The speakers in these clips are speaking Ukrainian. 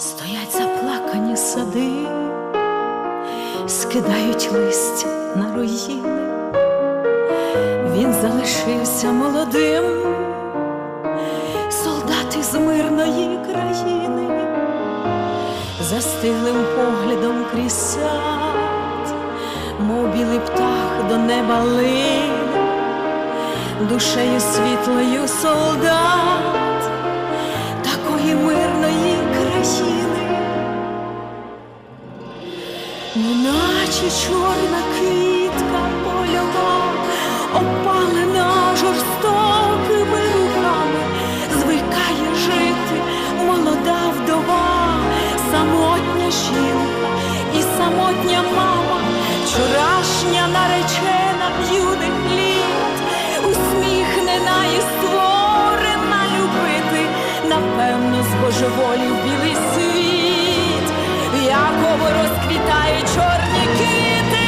Стоять заплакані сади, скидають листя на руїни. Він залишився молодим, солдат із мирної країни, застиглим поглядом крізь сад, мов білий птах до неба лине, душею світлою солдат такої мирної неначе чорна квітка польова, опалена жорстокими руками, звикає жити молода вдова, самотня жінка і самотня мама, вчорашня наречена юних літ, усміхнена і створена любити, напевно, збожеволів білий світ, якому розквітають чорні квіти.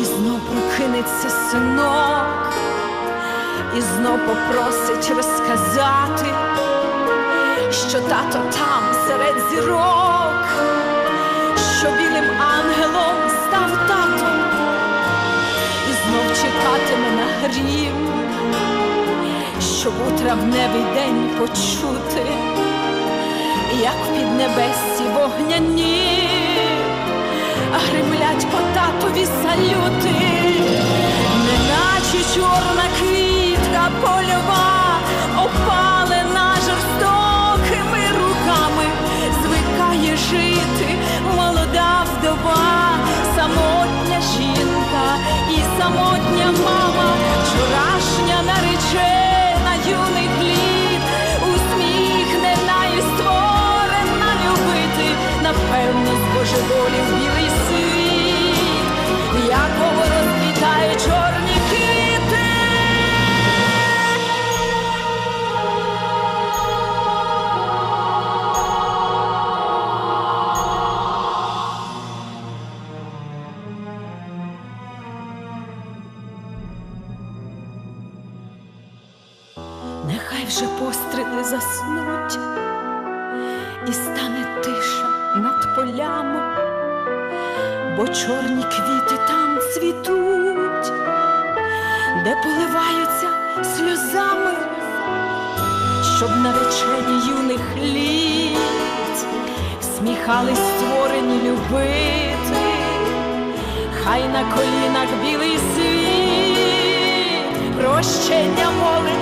І знов прокинеться синок, і знов попросить розказати, що тато там серед зірок, грім, щоб у травневий день почути, як в піднебесі вогняні гримлять по татові салюти, неначе чорна квітка польова, опалена жорстокими руками, звикає жити молода вдова, самотня жінка і самотня мама, напевно, збожеволів білий світ, в якого розквітає чорні квіти. Нехай вже постріли заснуть, і стане тиша над полями, бо чорні квіти там цвітуть, де поливаються сльозами, щоб наречені юних літ сміхались створені любити, хай на колінах білий світ, прощення молить